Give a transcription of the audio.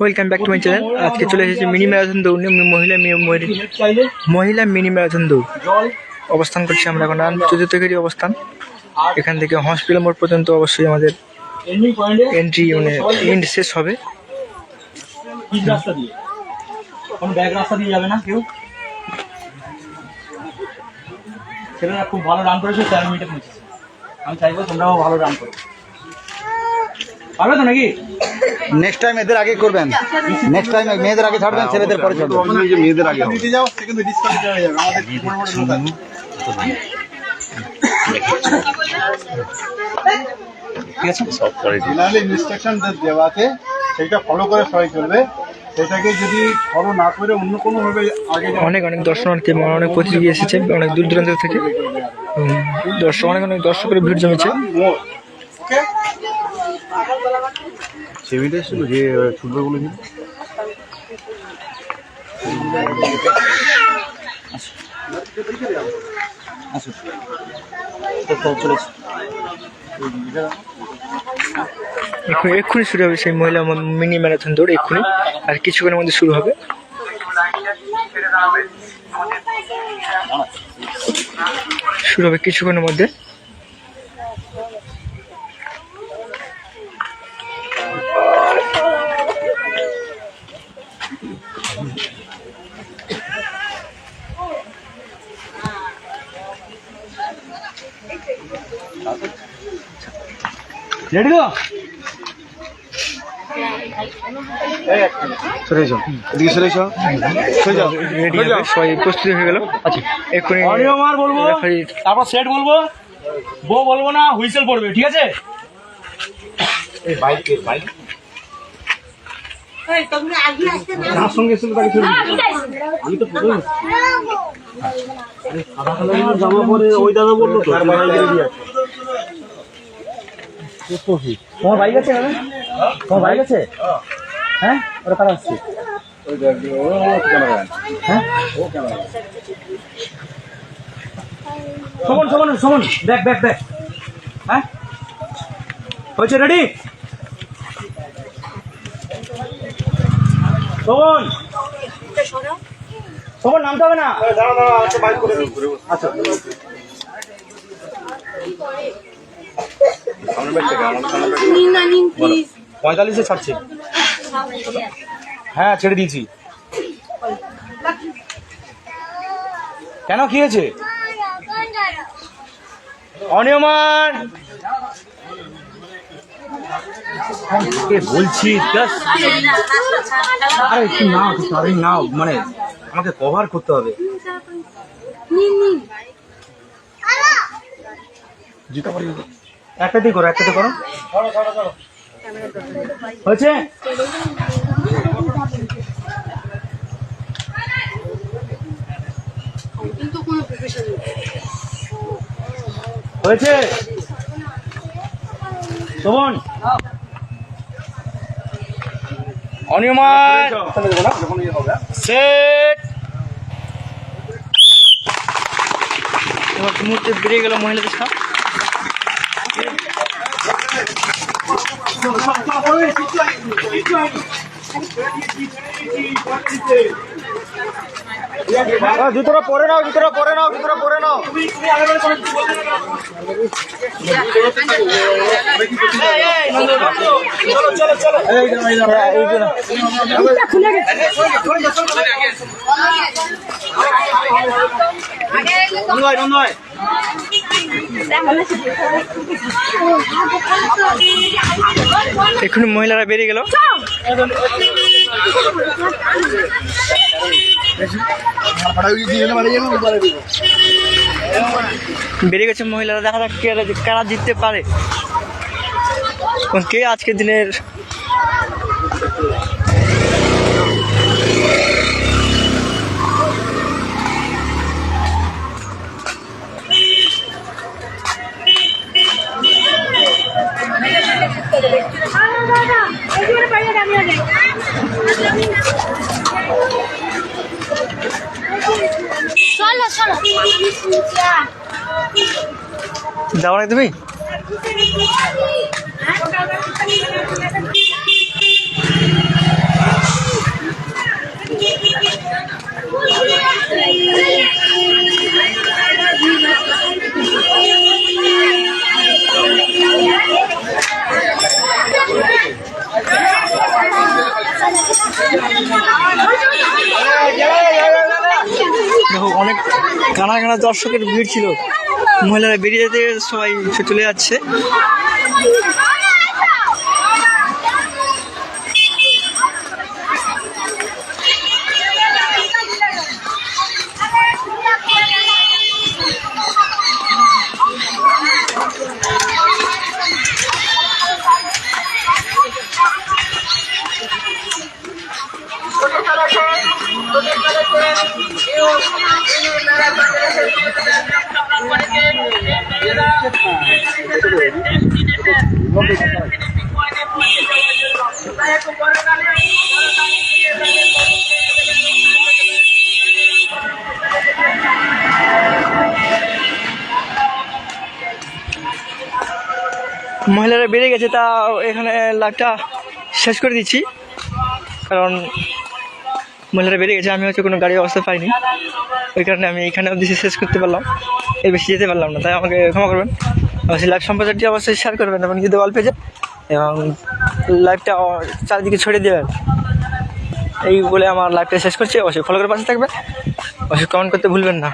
Welcome back to my channel আজকে চলে এসেছি মিনি ম্যারাথন দৌড় নিয়ে মহিলা মহিলা মিনি ম্যারাথন দৌড়। অবস্থান করছি আমরা এখন রান অবস্থান। এখান থেকে হসপিটাল মোড় পর্যন্ত অবশ্যই আমাদের এন্ট্রি মানে এন্ড শেষ হবে। ছেলেরা খুব ভালো রান করেছে আমি চাইব তোমরাও ভালো রান করো। পারবে তো নাকি? নেক্সট টাইম এদের আগে করবেন। নেক্সট টাইম মেয়েদের আগে ছাড়বেন ছেলেদের পরে ছাড়বেন। মেয়েদের আগে দিতে যাও সেখানে ডিসকাউন্ট হয়ে যাবে। লোক আছে। ঠিক আছে? ইনস্ট্রাকশন দেওয়া আছে সেটা ফলো করে সবাই চলবে। সেটাকে যদি ফলো না করে অন্য কোনো ভাবে আগে অনেক অনেক দর্শনার্থী মানে অনেক প্রতিযোগী এসেছে অনেক দূর দূরান্ত থেকে। দর্শক অনেক অনেক দর্শকের ভিড় জমেছে। সেমিটা ছিল, যে ছুটবে বলেছিল তো চলেছে। এক্ষুনি এক্ষুনি শুরু হবে সেই মহিলা মিনি ম্যারাথন দৌড়, এক্ষুনি। আর কিছুক্ষণের মধ্যে শুরু হবে। শুরু হবে কিছুক্ষণের মধ্যে। রেডি তো সরে এসো। এদিকে সরে এসো। সরে যাও। রেডি সবাই প্রস্তুতি হয়ে গেল। আচ্ছা এক্ষুনি বলব। তারপর সেট বলব। বউ বলব না হুইসেল পড়বে ঠিক আছে? ছিল তাকে ছড়িয়ে জামা পরে ওই দাদা বলল তো তোমার বাইক আছে? দাদা তোমার বাইক আছে হ্যাঁ? ওটা কারা আসছে? হ্যাঁ? শোভন শোভন শোভন দেখ দেখ দেখ। হ্যাঁ? হয়েছে রেডি শোভন শোভন নামতে হবে না? আচ্ছা। পঁয়তাল্লিশে ছাড়ছে। হ্যাঁ ছেড়ে দিয়েছি। কেন কি হয়েছে? অনিয়মান! বলছি? আরে একটু নাও তাড়াতাড়ি নাও মানে আমাকে কভার করতে হবে। নিন নিন জুতা পরে একটাতেই করো একটাতে করো। হয়েছে? হয়েছে? শোভন? অনিয়মান সেট! এবার মুহূর্তে বেরিয়ে গেল মহিলাদের সাপ। জুতোটা পরে নাও জুতোটা পরে নাও জুতোটা পরে নাও। নয় নয় এক্ষুনি মহিলারা বেরিয়ে গেল। বেরিয়ে গেছে মহিলারা দেখা যাক কারা জিততে পারে। কে আজকের দিনের চলো চলো। যাও তুমি হ্যাঁ এখানে দর্শকের ভিড় ছিল। মহিলারা বেরিয়ে যেতে সবাই চলে যাচ্ছে। মহিলারা বেড়ে গেছে তা এখানে লাইভটা শেষ করে দিচ্ছি। কারণ মহিলারা বেড়ে গেছে আমি হচ্ছে কোনো গাড়ির অবস্থা পাইনি। ওই কারণে আমি এখানে অবধি শেষ করতে পারলাম। এর বেশি যেতে পারলাম না, তাই আমাকে ক্ষমা করবেন। অবশ্যই লাইভ সম্প্রচারটি অবশ্যই শেয়ার করবেন এবং যদি অল্প পেজে এবং লাইভটা চারিদিকে ছড়িয়ে দেবেন। এই বলে আমার লাইভটা শেষ করছি, অবশ্যই ফলো করে পাশে থাকবে অবশ্যই কমেন্ট করতে ভুলবেন না।